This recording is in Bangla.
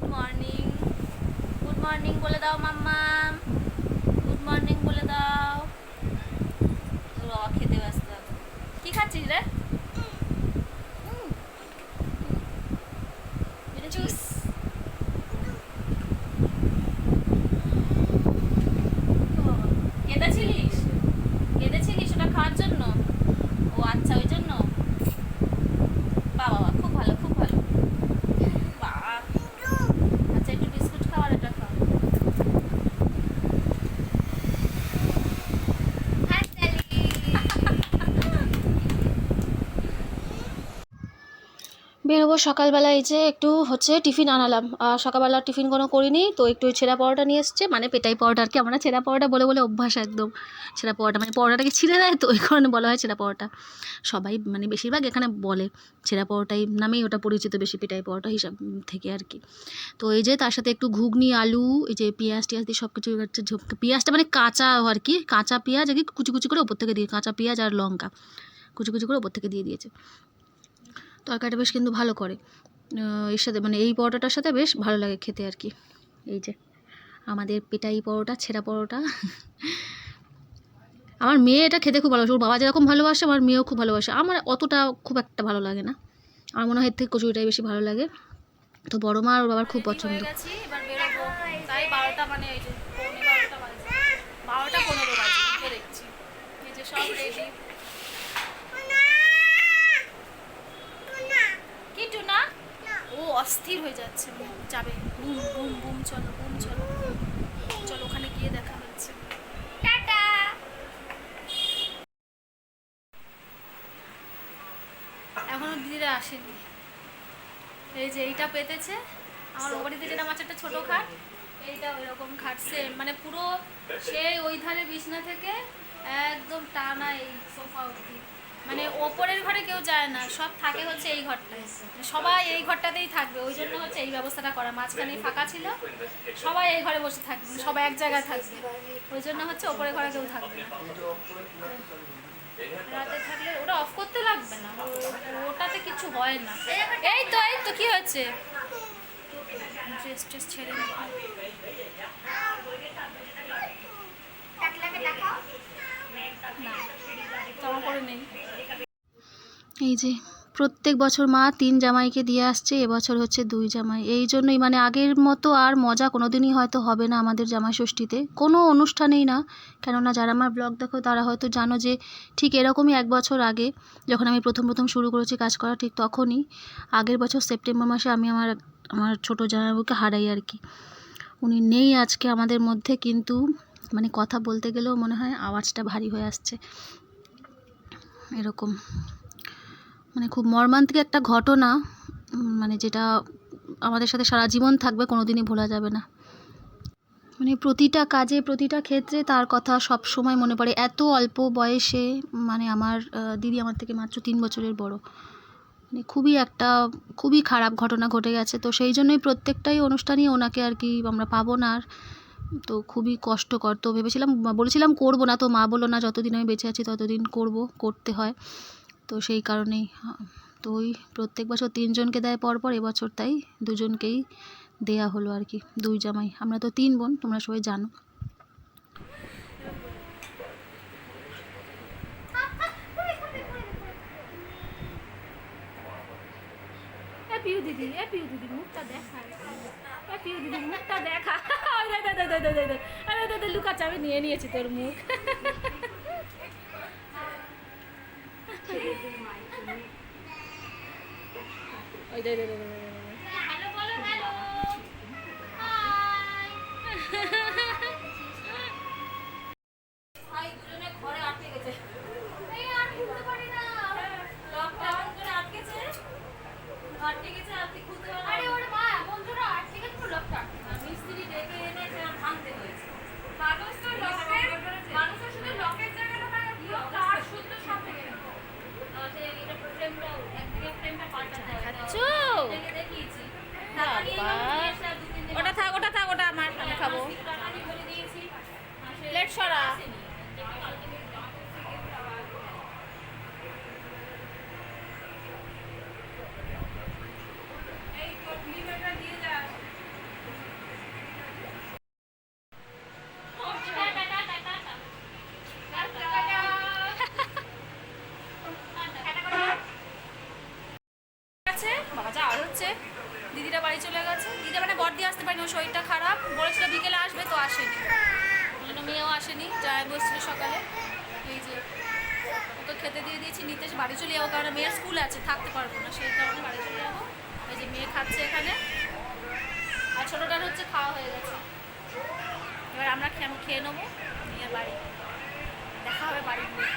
গুড মর্নিং গুড মর্নিং বলে দাও মাম্মা। গুড মর্নিং বলে দাও। বাবা খেতে ব্যস্ত। কি খাচ্ছিস রে? জুস কেঁদেছিলিস কেঁদেছিলিস ওটা খাওয়ার জন্য? ও আচ্ছা ওই জন্য বাবা বাবা খুব ভালো খুব ভালো বাবা আচ্ছা একটু বিস্কুট খাওয়ার এটা খাও বেরোবো সকালবেলা এই যে একটু হচ্ছে টিফিন আনালাম। সকালবেলা টিফিন কোনো করিনি, তো একটু ছেঁড়া পরোটা নিয়ে এসছে। মানে পেটাই পরোটা আর কি, আমরা ছেঁড়া পরোটা বলে বলে অভ্যাস একদম। ছেঁড়া পরোটা মানে পরোটাটাকে ছিঁড়ে দেয় তো, ওই কারণে বলা হয় ছেঁড়া পরোটা। সবাই মানে বেশিরভাগ এখানে বলে ছেঁড়া পরোটাই নামেই ওটা পরিচিত বেশি পেটাই পরোটা হিসাব থেকে আর কি। তো এই যে তার সাথে একটু ঘুগনি, আলু, এই যে পেঁয়াজ টিয়াজ দিয়ে সব কিছু হচ্ছে পেঁয়াজটা মানে কাঁচা আর কি, কাঁচা পেঁয়াজ আর কি কুচি কুচি করে ওপর থেকে দিয়ে, কাঁচা পেঁয়াজ আর লঙ্কা কুচি কুচি করে ওপর থেকে দিয়ে দিয়েছে। তরকারিটা বেশ কিন্তু ভালো করে। এর সাথে মানে এই পরোটাটার সাথে বেশ ভালো লাগে খেতে আর কি। এই যে, আমাদের পেটাই পরোটা, ছেঁড়া পরোটা। আমার মেয়ে এটা খেতে খুব ভালোবাসে। ওর বাবা যেরকম ভালোবাসে, আমার মেয়েও খুব ভালোবাসে। আমার অতটা খুব একটা ভালো লাগে না। আমার মনে হয় এর থেকে কচুরিটাই বেশি ভালো লাগে। তো বড় মা আর বাবার খুব পছন্দ। তাই বারোটা মানে এই যে পৌনে বারোটা বাজে বারোটা পনেরো বাজে উঠে দেখছি এই যে সব রেডি কি টুনা ও অস্থির হয়ে যাচ্ছে যাবে। বুম বুম বুম চলো বুম চলো। চলো ওখানে গিয়ে দেখা হচ্ছে। টাটা! এখনও দিদিরা আসেনি। এই যে এইটা পেতেছে। আমার ও বাড়িতে যেরকম আছে একটা ছোটো খাট এইটা ওই রকম খাট সেম মানে পুরো সেই ওই ধারে বিছনা থেকে একদম টানা এই সোফা অবধি মানে ওপরের ঘরে কেউ যায় না, সব থাকে হচ্ছে এই ঘরটায়। সবাই এই ঘরটাতেই থাকবে, ওই জন্য হচ্ছে এই ব্যবস্থাটা করা। মাঝখানে ফাঁকা ছিল, সবাই এই ঘরে বসে থাকবে মানে সবাই এক জায়গায় থাকবে। ওই জন্য হচ্ছে ওপরের ঘরে কেউ থাকবে থাকলে ওটা অফ করতে লাগবে না ওটাতে হয় না। এই তো এই তো হয়েছে? ড্রেস ছেড়ে নেই। এই যে, প্রত্যেক বছর মা তিন জামাইকে দিয়ে আসছে, এবছর হচ্ছে দুই জামাই। এই জন্যই মানে আগের মতো আর মজা কোনো দিনই হয়তো হবে না আমাদের জামাই ষষ্ঠীতে। কোনো অনুষ্ঠানেই না, কেননা যারা আমার ব্লগ দেখো তারা হয়তো জানো যে ঠিক এরকমই এক বছর আগে যখন আমি প্রথম প্রথম শুরু করেছি কাজ করা, ঠিক তখনই আগের বছর সেপ্টেম্বর মাসে আমি আমার আমার ছোটো জামাইবুকে হারাই আর কি। উনি নেই আজকে আমাদের মধ্যে, কিন্তু মানে কথা বলতে গেলেও মনে হয় আওয়াজটা ভারী হয়ে আসছে। এরকম। মানে খুব মর্মান্তিক একটা ঘটনা মানে যেটা আমাদের সাথে সারা জীবন থাকবে কোনো দিনই ভোলা যাবে না। মানে প্রতিটা কাজে, প্রতিটা ক্ষেত্রে তার কথা সব সময় মনে পড়ে। এত অল্প বয়সে মানে আমার দিদি আমার থেকে মাত্র তিন বছরের বড়। মানে খুবই একটা, খুবই খারাপ ঘটনা ঘটে গেছে। তো সেই জন্যই প্রত্যেকটাই অনুষ্ঠানই ওনাকে আর কি আমরা পাবো না আর। তো খুবই কষ্টকর। তো ভেবেছিলাম, বলেছিলাম করব না। তো মা বলল, না, যতদিন আমি বেঁচে আছি, ততদিন করব, করতে হয়। তো সেই কারণেই তো ওই প্রত্যেক বছর তিনজনকে দেয়, পরপর এবছর তাই দুজনকেই দেয়া হলো আর কি, দুই জামাই। আমরা তো তিন বোন, তোমরা সবাই জানো। পিউ দিদি দেখা। এ পিউ দেখা। নিয়ে নিয়েছি তোর মুখ। ওই দে দে দে আসেনি। অন্য মেয়েও আসেনি যাই বসছিল সকালে। এই যে, ওকে খেতে দিয়ে দিয়েছি নিতেশ বাড়ি চলে যাব, কারণ মেয়ের স্কুল আছে, থাকতে পারব না, সেই কারণে বাড়ি চলে যাব। এই যে মেয়ে খাচ্ছে এখানে। আর ছোটোটার হচ্ছে খাওয়া হয়ে গেছে। এবার আমরা খেয়ে নেব, নিয়ে বাড়ি। দেখা হবে বাড়ি গিয়ে